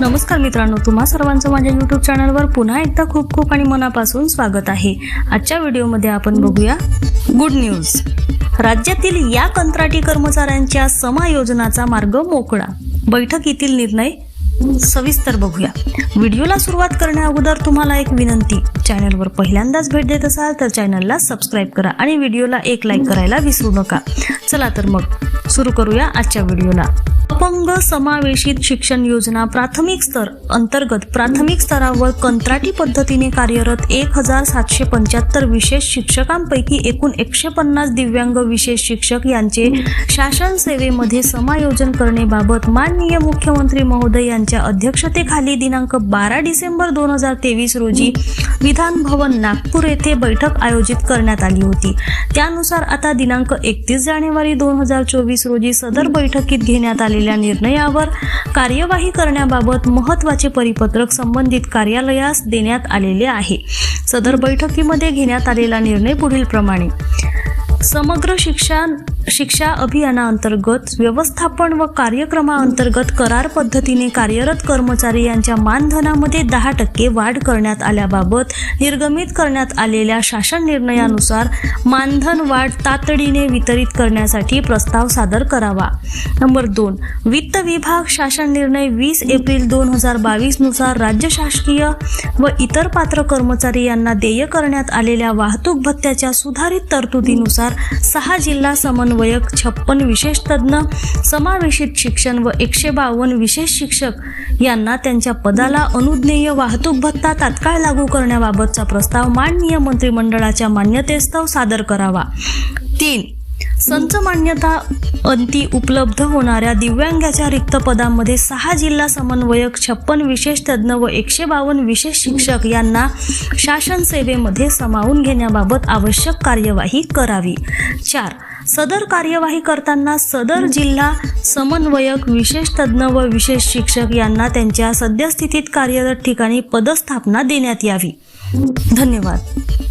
नमस्कार मित्रांनो तुम्हा सर्वांचं माझ्या यूट्यूब चॅनलवर पुन्हा एकदा खूप खूप आणि मनापासून स्वागत आहे. आजच्या व्हिडिओमध्ये आपण बघूया गुड न्यूज राज्यातील या कंत्राटी कर्मचाऱ्यांच्या समायोजनाचा मार्ग मोकळा. बैठकीतील निर्णय सविस्तर बघूया. व्हिडिओला सुरुवात करण्या अगोदर तुम्हाला एक विनंती. चॅनलवर पहिल्यांदाच भेट देत असाल तर चॅनलला सबस्क्राईब करा आणि व्हिडिओला एक लाईक करायला विसरू नका. चला तर मग सुरू करूया आजच्या व्हिडिओला. अपंग समावेशित शिक्षण योजना प्राथमिक स्तर अंतर्गत प्राथमिक स्तरावर कंत्राटी पद्धतीने कार्यरत एक हजार सातशे पंच्याहत्तर विशेष शिक्षकांपैकी एकूण एकशे पन्नास दिव्यांग विशेष शिक्षक यांचे शासन सेवेमध्ये समायोजन करण्याबाबत माननीय मुख्यमंत्री महोदय यांच्या अध्यक्षतेखाली दिनांक बारा डिसेंबर दोन हजार तेवीस रोजी विधान भवन नागपूर येथे बैठक आयोजित करण्यात आली होती. त्यानुसार आता दिनांक एकतीस जानेवारी दोन हजार चोवीस रोजी सदर बैठकीत घेण्यात आले झालेल्या निर्णयावर कार्यवाही करण्याबाबत महत्त्वाचे परिपत्रक संबंधित कार्यालयास देण्यात आलेले आहे. सदर बैठकीमध्ये घेण्यात आलेला निर्णय पुढील प्रमाणे समग्र शिक्षा शिक्षा अभियानाअंतर्गत व्यवस्थापन व कार्यक्रमाअंतर्गत करार पद्धतीने कार्यरत कर्मचारी यांच्या मानधनामध्ये दहा टक्के वाढ करण्यात आल्याबाबत निर्गमित करण्यात आलेल्या शासन निर्णयानुसार मानधन वाढ तातडीने वितरित करण्यासाठी प्रस्ताव सादर करावा. नंबर दोन वित्त विभाग शासन निर्णय वीस एप्रिल दोन हजार बावीसनुसार राज्य शासकीय व इतर पात्र कर्मचारी यांना देय करण्यात आलेल्या वाहतूक भत्त्याच्या सुधारित तरतुदीनुसार सहा जिल्हा समन्वयक छप्पन विशेष तज्ज्ञ समावेशित शिक्षण व एकशे बावन्न विशेष शिक्षक यांना त्यांच्या पदाला अनुज्ञेय वाहतूक भत्ता तात्काळ लागू करण्याबाबतचा प्रस्ताव माननीय मंत्रिमंडळाच्या मान्यतेस्तव सादर करावा. तीन संच मान्यता अंती उपलब्ध होणाऱ्या दिव्यांगाच्या रिक्त पदांमध्ये सहा जिल्हा समन्वयक छप्पन विशेष तज्ज्ञ व एकशे बावन्न विशेष शिक्षक यांना शासन सेवेमध्ये सामावून घेण्याबाबत आवश्यक कार्यवाही करावी. चार सदर कार्यवाही करताना सदर जिल्हा समन्वयक विशेष तज्ज्ञ व विशेष शिक्षक यांना त्यांच्या सद्यस्थितीत कार्यरत ठिकाणी पदस्थापना देण्यात यावी. धन्यवाद.